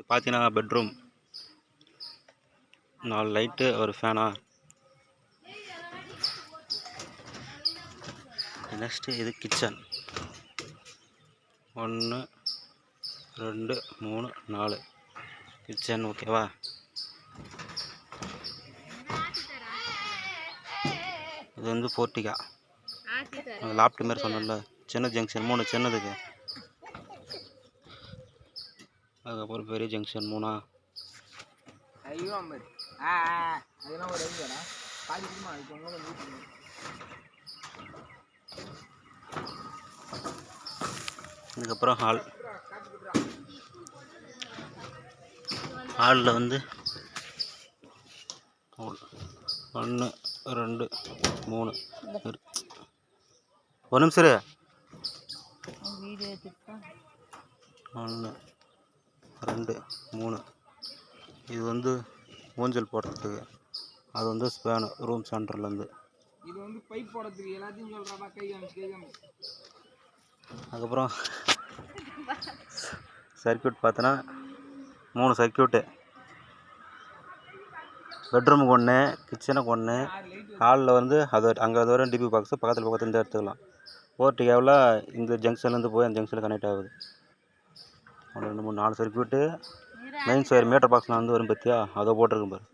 இது பார்த்தீங்கன்னா பெட்ரூம் நாலு லைட்டு ஒரு ஃபேனா நெக்ஸ்ட்டு இது கிச்சன் ஒன்று ரெண்டு மூணு நாலு. கிச்சன் ஓகேவா இது வந்து போர்ட்டிகா. லாப்ட் மாரி சொன்னேன்ல. சின்ன ஜங்ஷன் மூணு சின்னதுக்கு. அதுக்கப்புறம் பெரிய ஜங்ஷன் மூணா. ஐயோ அம்பது. ஆ ஆ, அதெல்லாம் ஒரு ஐடியாடா பாதி சும்மா இப்போ ஒன்றும் கொஞ்சம் வீட்டுக்கு அதுக்கப்புறம் ஹால் ஹாலில் வந்து ஒன்று ரெண்டு மூணு. ஒரு நிமிஷம் ஒன்று ரெண்டு மூணு. இது வந்து ஊஞ்சல் போடுறதுக்கு. அது வந்து ஸ்பேனு ரூம் சென்டர்லேருந்து இது வந்து பைப் போடுறதுக்கு எல்லாத்தையும் சொல்கிறாப்பா கை அதுக்கப்புறம் சர்க்யூட் பார்த்தோன்னா மூணு சர்க்யூட்டு பெட்ரூமுக்கு ஒன்று கிச்சனுக்கு ஒன்று ஹாலில் வந்து அது அங்கே அது வரும் டிபி பாக்ஸு பக்கத்தில் பக்கத்துல இருந்து எடுத்துக்கலாம். போர்ட்டிகாவில் இந்த ஜங்ஷன்லேருந்து போய் அந்த ஜங்ஷனில் கனெக்ட் ஆகுது. ஒன்று ரெண்டு மூணு நாலு சர்க்யூட்டு மெயின் ஸ்கொயர் மீட்டர் பாக்ஸில் வந்து வரும் பார்த்தியா அதை போட்டிருக்கேன் பாரு.